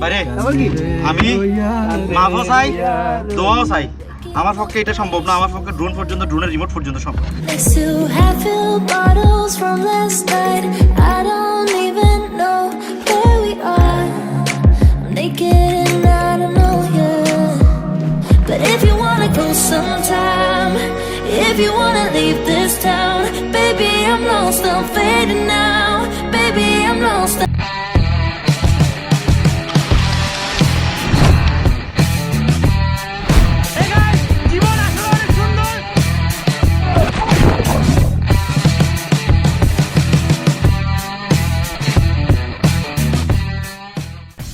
বাইরে আমি মাফও চাই দোয়াও চাই আমার পক্ষে এটা সম্ভব না আমার পক্ষে ড্রোন পর্যন্ত ড্রোনের রিমোট পর্যন্ত সম্ভব. I'm if you wanna leave this town, baby, I'm lost, I'm fading now. Baby, I'm lost.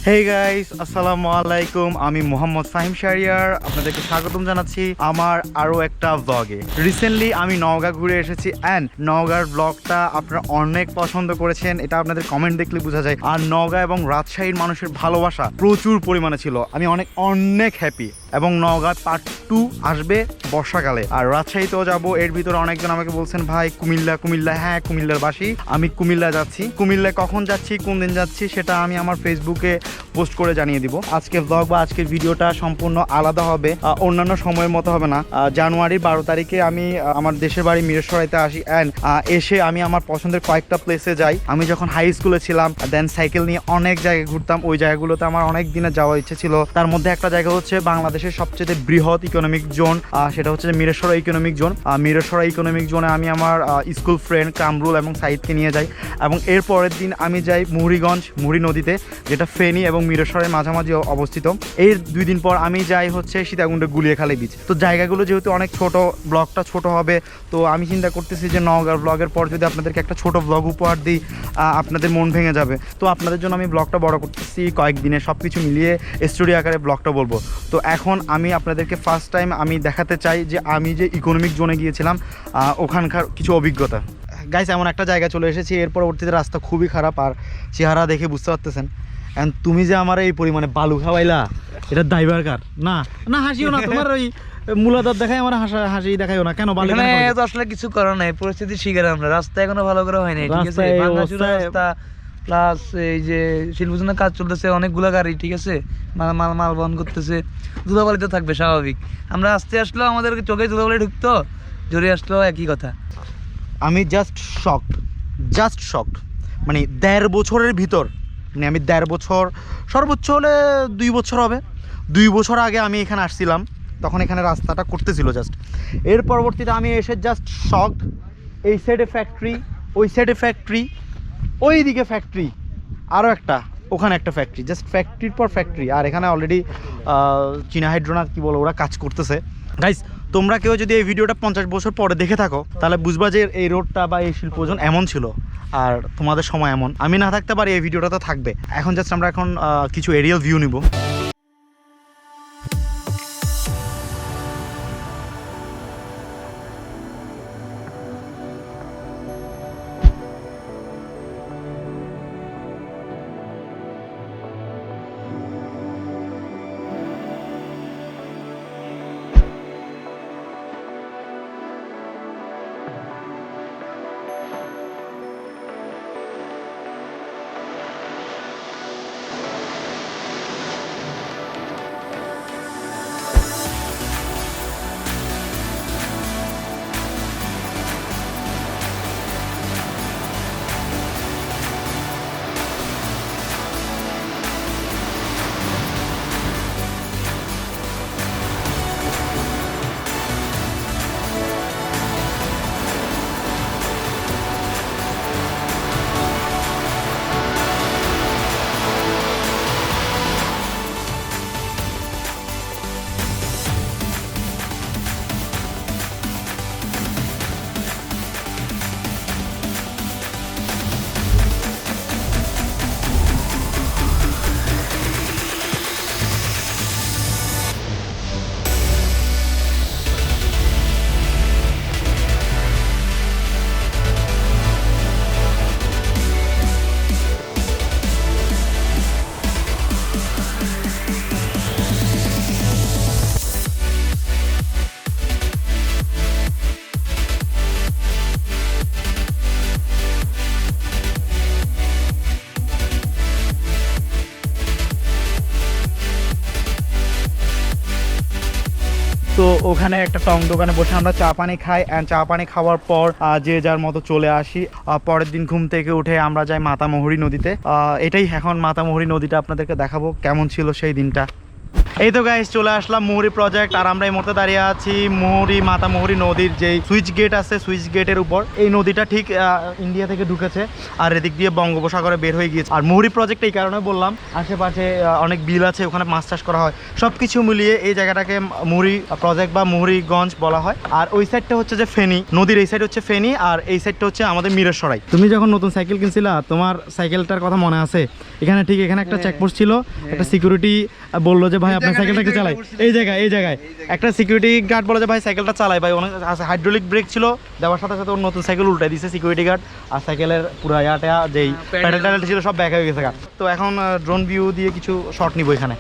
Hey guys আসসালামু আলাইকুম আমি মোহাম্মদ ফাহিম শারিয়ার আপনাদেরকে স্বাগতম জানাচ্ছি আমার আরও একটা ব্লগে রিসেন্টলি আমি নওগাঁ ঘুরে এসেছি অ্যান্ড নওগাঁর ব্লগটা আপনারা অনেক পছন্দ করেছেন। এটা আপনাদের কমেন্ট দেখলে বোঝা যায়। আর নওগাঁ এবং রাজশাহীর মানুষের ভালোবাসা প্রচুর পরিমাণে ছিল। আমি অনেক অনেক হ্যাপি এবং নওগাঁ পার্ট টু আসবে। বর্ষাকালে। আর রাজশাহীতেও যাব, এর ভিতরে অনেকজন আমাকে বলছেন, ভাই, কুমিল্লা কুমিল্লা। হ্যাঁ কুমিল্লার বাসী আমি কুমিল্লা যাচ্ছি। কুমিল্লায় কখন যাচ্ছি, কোন দিন যাচ্ছি, সেটা আমি আমার ফেসবুকে পোস্ট করে জানিয়ে দিব। আজকে ব্লগ বা আজকের ভিডিওটা সম্পূর্ণ আলাদা হবে অন্যান্য সময়ের মতো হবে না। জানুয়ারির বারো তারিখে আমি আমার দেশের বাড়ি মিরেশ্বরাইতে আসি অ্যান্ড এসে আমি আমার পছন্দের কয়েকটা প্লেসে যাই। আমি যখন হাই স্কুলে ছিলাম দেন সাইকেল নিয়ে অনেক জায়গায় ঘুরতাম। ওই জায়গাগুলোতে আমার অনেক দিনে যাওয়ার ইচ্ছে ছিল। তার মধ্যে একটা জায়গা হচ্ছে বাংলাদেশের সবচেয়ে বৃহৎ ইকোনমিক জোন সেটা হচ্ছে Mirsharai economic zone Mirsharai economic জোনে আমি আমার স্কুল ফ্রেন্ড কামরুল এবং সাইদকে নিয়ে যাই। এবং এর পরের দিন আমি যাই মুহুরীগঞ্জ মুহুরী নদীতে, যেটা ফেনী এবং মিরেশ্বরের মাঝামাঝি অবস্থিত। এর দুই দিন পর আমি যাই হচ্ছে সীতাকুণ্ডে গুলিয়াখালী বিচ তো জায়গাগুলো যেহেতু অনেক ছোট ব্লগটা ছোট হবে, তো আমি চিন্তা করতেছি যে নওগাঁর ব্লগের পর যদি আপনাদেরকে একটা ছোট ব্লগ উপহার দিই আপনাদের মন ভেঙে যাবে। তো আপনাদের জন্য আমি ব্লগটা বড় করতেছি, কয়েকদিনে সব কিছু মিলিয়ে স্টুডিও আকারে ব্লগটা বলব। তো এখন আমি আপনাদেরকে ফার্স্ট টাইম আমি দেখাতে চাই যে আমি যে ইকোনমিক জোনে গিয়েছিলাম ওখানকার কিছু অভিজ্ঞতা। গাইস এমন একটা জায়গা চলে এসেছি, এর পরবর্তীতে রাস্তা খুবই খারাপ, আর চেহারা দেখে বুঝতে পারতেছেন। And তুমি যে আমার এই পরিমাণে বালু খাওয়াইলা এটা ড্রাইভার কার? না না হাসিও না তোমার ওই মূলাদার দেখাই আমার হাসা হাসি দেখাইও না কেন বালু এখানে তো আসলে কিছু করার নাই পরিস্থিতি শিকার আমরা রাস্তা এখনও ভালো করে হয় নাই ঠিক আছে? রাস্তা প্লাস এই যে শিল্পজনের কাজ চলতেছে অনেকগুলা গাড়ি ঠিক আছে? মাল মাল মাল বহন করতেছে ধুলাবালি তো থাকবে স্বাভাবিক। আমরা আসতে আসলেও আমাদের চোখে ধুলাবালি ঢুকতো জোরে আসলেও একই কথা। আমি জাস্ট শকড জাস্ট শকড মানে দেড় বছরের ভিতর মানে আমি দেড় বছর, সর্বোচ্চ হলে দুই বছর হবে। দুই বছর আগে আমি এখানে আসছিলাম, তখন এখানে রাস্তাটা করতেছিল জাস্ট এর পরবর্তীতে আমি এসে জাস্ট শখ এই সাইডে ফ্যাক্টরি ওই সাইডে ফ্যাক্টরি ওই দিকে ফ্যাক্টরি আরও একটা, ওখানে একটা ফ্যাক্টরি জাস্ট ফ্যাক্টরির পর ফ্যাক্টরি আর এখানে অলরেডি চীনা হাইড্রোনা কি বলো, ওরা কাজ করতেছে। গাইস তোমরা কেউ যদি এই ভিডিওটা পঞ্চাশ বছর পরে দেখে থাকো, তাহলে বুঝবা যে এই রোডটা বা এই শিল্পজন এমন ছিল, আর তোমাদের সময় এমন। আমি না থাকতে পারি, এই ভিডিওটা তো থাকবে। এখন জাস্ট আমরা এখন কিছু এরিয়াল ভিউ নিব। তো ওখানে একটা টং দোকানে বসে আমরা চা পানি খাই অ্যান্ড চা পানি খাওয়ার পর যে যার মতো চলে আসি। পরের দিন ঘুম থেকে উঠে আমরা যাই মাতামোহরি নদীতে। এটাই এখন মাতামোহরি নদীটা আপনাদেরকে দেখাবো, কেমন ছিল সেই দিনটা। এই তো গাইস চলে আসলাম মুহুরি প্রজেক্ট আর আমরা এই মুহূর্তে দাঁড়িয়ে আছি মুহুরি মাতামহুরি নদীর যেই সুইচ গেট আছে সুইচ গেটের উপর। এই নদীটা ঠিক ইন্ডিয়া থেকে ঢুকেছে আর এদিক দিয়ে বঙ্গোপসাগরে বের হয়ে গিয়েছে। আর মুহুরি প্রজেক্ট এই কারণে বললাম আশেপাশে অনেক বিল আছে ওখানে মাছ চাষ করা হয়। সব কিছু মিলিয়ে এই জায়গাটাকে মুহুরি প্রজেক্ট বা মুহুরিগঞ্জ বলা হয়। আর ওই সাইডটা হচ্ছে যে ফেনী নদীর এই সাইড হচ্ছে ফেনী আর এই সাইডটা হচ্ছে আমাদের মিরেশ্বরাই। তুমি যখন নতুন সাইকেল কিনছিলা তোমার সাইকেলটার কথা মনে আছে? এখানে ঠিক এখানে একটা চেকপোস্ট ছিল একটা সিকিউরিটি বলল যে ভাই আপনার সাইকেলটা একটু চালাই। এই জায়গায় এই জায়গায়। একটা সিকিউরিটি গার্ড বলে যে ভাই সাইকেলটা চালাই। ভাই অনেক হাইড্রোলিক ব্রেক ছিল। দেওয়ার সাথে সাথে ওর নতুন সাইকেল উল্টাই দিছে সিকিউরিটি গার্ড আর সাইকেলের পুরো ইয়াটা যেই প্যাডেল ট্যাডেল ছিল সব ব্যাক হয়ে গেছে। তো এখন ড্রোন ভিউ দিয়ে কিছু শট নিব এখানে।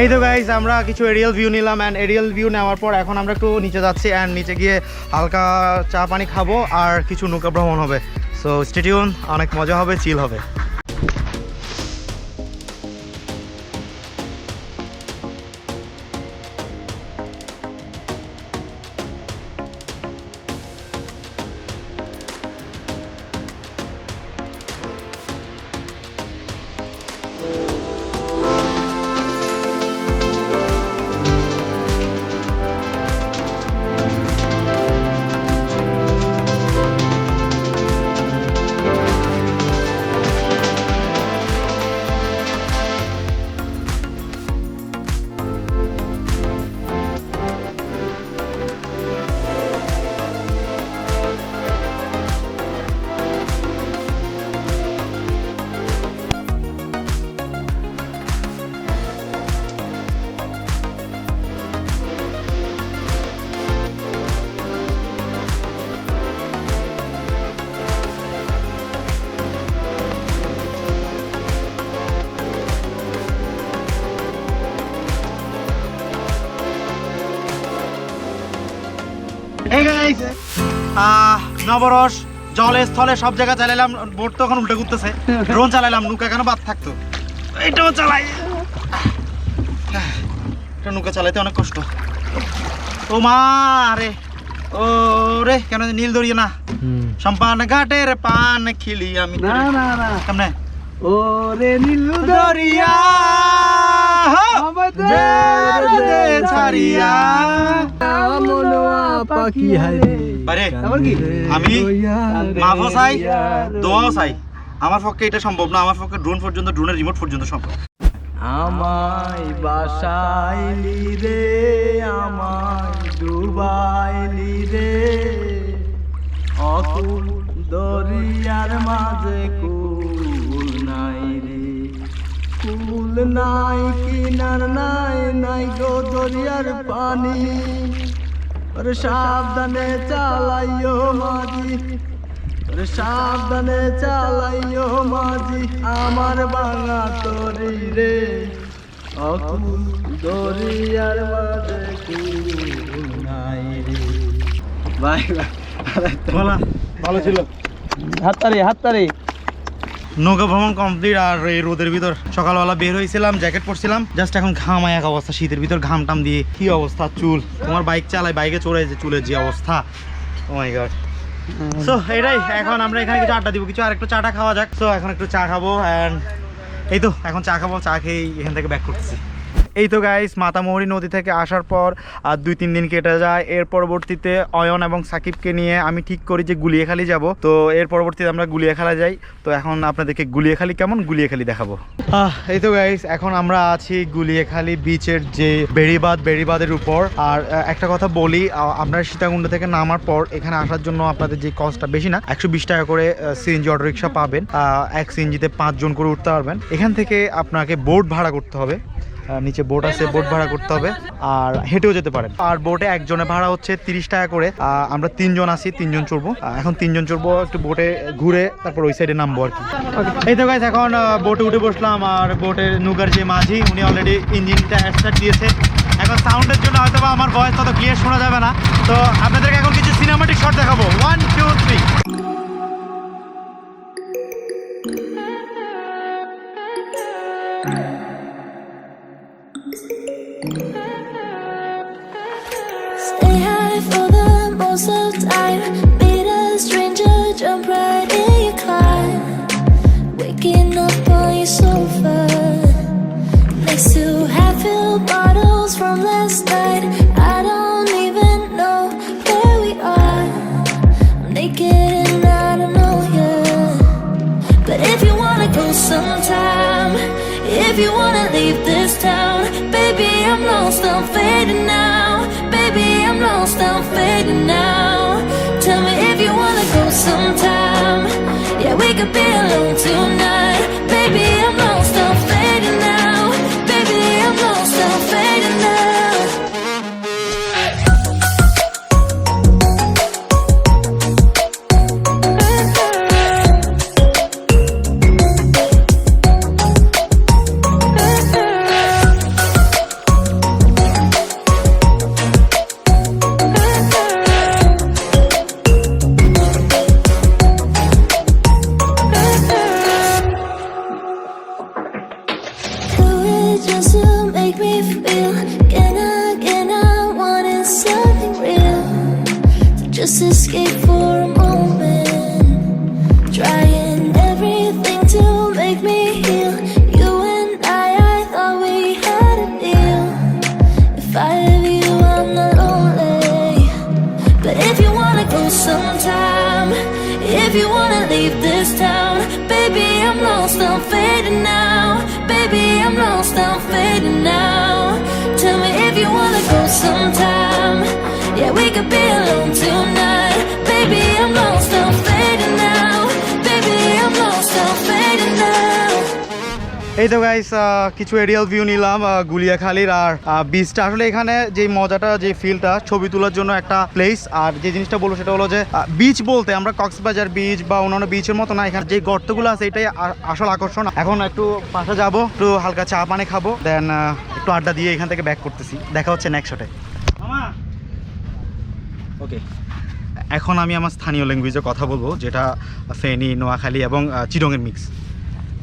এই তো গাইজ আমরা কিছু এরিয়াল ভিউ নিলাম অ্যান্ড এরিয়াল ভিউ নেওয়ার পর এখন আমরা একটু নিচে যাচ্ছি অ্যান্ড নিচে গিয়ে হালকা চা পানি খাব আর কিছু নৌকা ভ্রমণ হবে। সো স্টেডিয়াম অনেক মজা হবে চিল হবে। নবরস জলে স্থলে সব জায়গা চালাইলাম বোট তো এখন উল্টে ঘুরতেছে। ড্রোন চালাইলাম নৌকা কেন বাদ থাকতো। এইটাও চালাই। এটা নৌকা চালাইতে অনেক কষ্ট। ও মা রে ও রে কেন নীল দড়িয়ে না? সম্পান ঘাটের পান খিলি আমি না না না। কেমনে? ও রে নীলু দরিয়া ছাড়িয়া। মনোয়া পাখি হারে কি? আমি চাই, দোয়াও চাই। আমার পক্ষে এটা সম্ভব না, আমার পক্ষে ড্রোন পর্যন্ত ড্রোনের রিমোট পর্যন্ত সম্ভব। আমায় বাসাইলি রে, আমায় ডুবাইলি রে। অকুল দরিয়ার মাঝে কুল নাই রে। কুল নাই, কিনার নাই নাই গো দরিয়ার পানি। ওরে সাবধানে চালাইও মাঝি। ওরে সাবধানে চালাইও মাঝি আমার ভাঙা তরি রে। অকুল দরিয়ার মাঝে নাই রে। ভাই বলা ভালো ছিল। হাততারি হাততারি নৌকা ভ্রমণ কমপ্লিট আর এই রোদের ভিতর সকালবেলা বের হয়েছিলাম জ্যাকেট পরছিলাম জাস্ট এখন ঘামায় এক অবস্থা, শীতের ভিতর ঘাম টাম দিয়ে, কি অবস্থা, চুল? তোমার বাইক চালায় বাইকে চড়ে যে চুলের যে অবস্থা? সো এটাই, এখন আমরা এখানে কিছু আড্ডা দিব, কিছু আর একটু চাটা খাওয়া যাক। তো এখন একটু চা খাব অ্যান্ড এই তো, এখন চা খাব, চা খেয়েই এখান থেকে ব্যাক করতেছি। এই তো গাইস মাতামুহুরি নদী থেকে আসার পর আর দুই তিন দিন কেটে যায়। এর পরবর্তীতে অয়ন এবং সাকিবকে নিয়ে আমি ঠিক করি যে গুলিয়াখালি যাব। তো এর পরবর্তীতে আমরা গুলিয়াখালা যাই। তো এখন আপনাদেরকে গুলিয়াখালি কেমন গুলিয়াখালি দেখাবো? এই তো গাইস এখন আমরা আছি গুলিয়াখালি বিচের যে বেড়িবাঁধ, বেড়িবাঁধের উপর। আর একটা কথা বলি আপনারা সীতাকুণ্ড থেকে নামার পর এখানে আসার জন্য আপনাদের যে কস্টটা বেশি না, একশো বিশ টাকা করে সিএনজি অটো রিক্সা পাবেন এক সিএনজিতে পাঁচজন করে উঠতে পারবেন। এখান থেকে আপনাকে বোট ভাড়া করতে হবে। নিচে বোট আছে বোট ভাড়া করতে হবে আর হেঁটেও যেতে পারেন। আর বোটে একজনের ভাড়া হচ্ছে তিরিশ টাকা করে। আমরা তিনজন আছি, তিনজন চড়বো। এখন তিনজন চড়বো, একটু বোটে ঘুরে তারপর ওই সাইডে নামবো আর কি। এই তো গাইজ এখন বোটে উঠে বসলাম আর বোটের নৌকার যে মাঝি, উনি অলরেডি ইঞ্জিনটা স্টার্ট দিয়েছে। এখন সাউন্ডের জন্য হয়তো বা আমার ভয়েস তত ক্লিয়ার শোনা যাবে না। তো আপনাদেরকে এখন কিছু সিনেমাটিক শট দেখাবো। One two three most of stranger, jump right in your climb. Waking up on your sofa. Next to half-filled bottles from last night. I don't even know where we are. I'm naked and I don't know. But if you wanna go sometime, if you wanna leave this town, baby, I'm lost, I'm fading now. Baby, I'm lost, I'm fading now. Tell me if you wanna go sometime. Yeah, we could be alone tonight. Baby, I'm just escape for a moment Trying everything to make me heal You and I, I thought we had a deal If I have you, I'm not lonely But if you wanna go sometime, if you wanna leave this town, baby, I'm lost, I'm fading now. Baby, I'm lost, I'm fading now. Tell me if you wanna go sometime. Yeah, we could be alone tonight. Baby, I'm lost, I'm fading now. Baby, I'm lost, I'm fading now. এই তো guys কিছু aerial view নিলাম গুলিয়াখালীর আর বিচটা আসলে এখানে যে মজাটা যে ফিলটা ছবি তোলার জন্য একটা প্লেস আর যে জিনিসটা বলব সেটা হলো যে বিচ বলতে আমরা কক্সবাজার বিচ বা অন্যান্য বিচের মতো না এখানে যে গর্তগুলো আছে এটাই আসল আকর্ষণ এখন একটু পাশে যাব একটু হালকা চা পানি খাব দেন একটু আড্ডা দিয়ে এখান থেকে ব্যাক করতেছি দেখা হচ্ছে নেক্সট ওকে এখন আমি আমার স্থানীয় ল্যাঙ্গুয়েজে কথা বলব যেটা ফেনি নোয়াখালী এবং চিরঙের মিক্স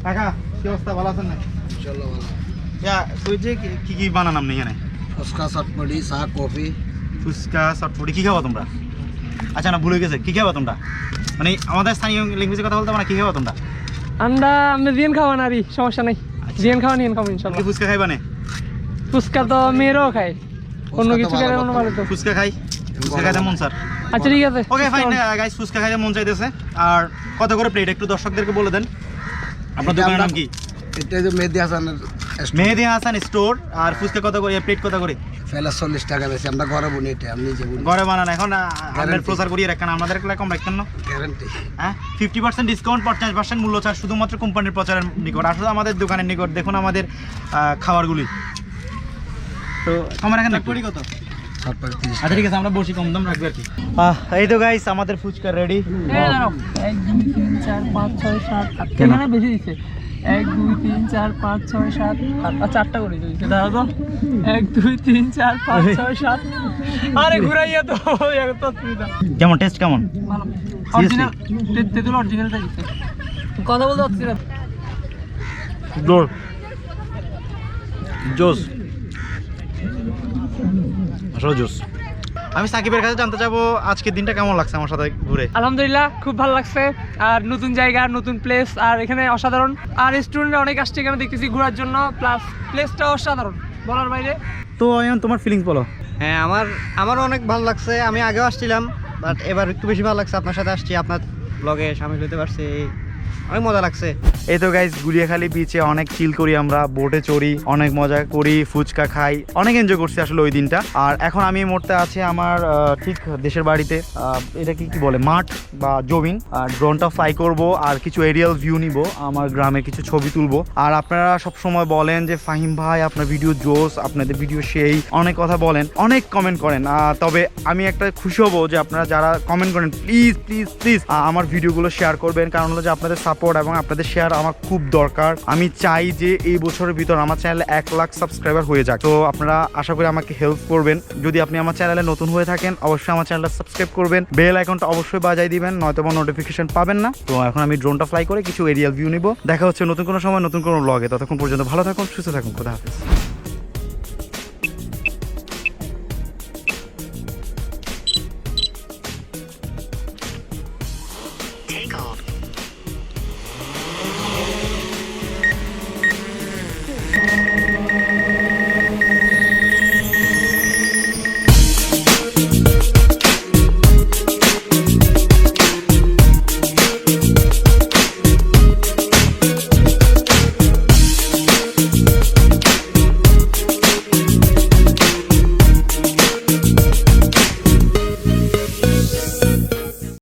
কাকা কি অবস্থা? ভালো আছেন না তুই যে কি- কি কি বানানাম নেই এখানে? ফুচকা চটপটি চাহ কফি। ফুচকা চটপটি কি খাবা তোমরা? আচ্ছা না ভুলে গেছে। কি খাবা তোমরা? মানে আমাদের স্থানীয় ল্যাঙ্গুয়েজে কথা বলতে না কি খাবা তোমরা? আমরা আমরা জিয়ান খাওয়া নারী সমস্যা নাই। আচ্ছা। জিয়ান খাওয়া নিয়ে খাব ইনশাল্লাহ ফুচকা খাইবা না? ফুচকা তো মেয়েরাও খায়। অন্য কিছু খেলে অন্য ভালো তো। ফুচকা খাই? ফুচকা খাইতে মন স্যার? আচ্ছা ঠিক আছে। ওকে ফাইন গাইস ফুচকা খাইতে মন চাইতেছে। আর কত করে প্লেট একটু দর্শকদেরকে বলে দেন। আপনার দোকানের নাম কি? এটা যে মেহেদি হাসানের মেহেদি হাসান স্টোর আর ফুচকা কত করে? প্লেট কত করে? ফেলা চল্লিশ টাকা বেশি। আমরা ঘরে বুনি এটা আমি নিজে ঘরে বানান এখন আপনার প্রচার করিয়ে রাখেন আমাদের কম রাখতেন না? গ্যারান্টি হ্যাঁ? ফিফটি পার্সেন্ট ডিসকাউন্ট পঞ্চাশ পার্সেন্ট মূল্য ছাড় শুধুমাত্র কোম্পানির প্রচারের নিকট। আসলে আমাদের দোকানের নিকট দেখুন আমাদের খাবারগুলি। তো রাখেন চটপটি কত? আচ্ছা ঠিক আছে আমরা বসি কম দাম রাখব আর কি। এই তো গাইস আমাদের ফুচকা রেডি এক দুই তিন চার পাঁচ ছয় সাত আট। কেন? বেশি দিচ্ছে। এক দুই তিন চার পাঁচ ছয় সাত আট চারটা করে দাঁড়া তো। এক দুই তিন চার পাঁচ ছয় সাত। আরে ঘুরাইয়া তো কেমন টেস্ট কেমন? অরিজিনাল তেতুল অরিজিনালটা দিচ্ছে। কথা বলতে পারছি না। জোস। আসলে জোস। আমি সাকিবের কাছে জানতে চাবো আজকের দিনটা কেমন লাগছে আমার সাথে ঘুরে? আলহামদুলিল্লাহ খুব ভালো লাগছে। আর নতুন জায়গা নতুন প্লেস আর এখানে অসাধারণ। আর স্টুডেন্টরা অনেক আসছে এখানে দেখতেছি ঘোরার জন্য প্লাস প্লেসটা অসাধারণ বলার বাইরে। তো অয়ন তোমার ফিলিংস বলো। হ্যাঁ আমার আমারও অনেক ভালো লাগছে। আমি আগেও আসছিলাম বাট এবার একটু বেশি ভালো লাগছে। আপনার সাথে আসছি আপনার ব্লগে সামিল হতে পারছি। অনেক মজা লাগছে। এই তো গাইস গুলিয়াখালী বিচে অনেক চিল করি আমরা বোটে চড়ি, অনেক মজা করি, ফুচকা খাই, অনেক এনজয় করছি আসলে ওই দিনটা। আর এখন আমি এই মুহূর্তে আছি আমার ঠিক দেশের বাড়িতে এটা কি কি বলে, মাঠ বা জমিন। আর ড্রোনটা ফ্লাই করব, আর কিছু এরিয়াল ভিউ নিব, আমার গ্রামে কিছু ছবি তুলবো। আর আপনারা সব সময় বলেন যে, ফাহিম ভাই, আপনার ভিডিও জোস আপনাদের ভিডিও সেই। অনেক কথা বলেন, অনেক কমেন্ট করেন। তবে আমি একটা খুশি হব যে আপনারা যারা কমেন্ট করেন প্লিজ প্লিজ প্লিজ আমার ভিডিওগুলো শেয়ার করবেন। কারণ হলো যে আপনাদের সাপোর্ট এবং আপনাদের শেয়ার আমার খুব দরকার। আমি চাই যে এই বছরের ভিতর আমার চ্যানেলে এক লাখ সাবস্ক্রাইবার হয়ে যাক। তো আপনারা আশা করি আমাকে হেল্প করবেন। যদি আপনি আমার চ্যানেলে নতুন হয়ে থাকেন, অবশ্যই আমার চ্যানেলটা সাবস্ক্রাইব করবেন। বেল আইকনটা অবশ্যই বাজাই দিবেন, নয়তো বা নোটিফিকেশন পাবেন না। তো এখন আমি ড্রোনটা ফ্লাই করে কিছু এরিয়াল ভিউ নিব। দেখা হচ্ছে নতুন কোনো সময়, নতুন কোনো ব্লগে ততক্ষণ পর্যন্ত ভালো থাকুন, সুস্থ থাকুন। কথা হাফিজ।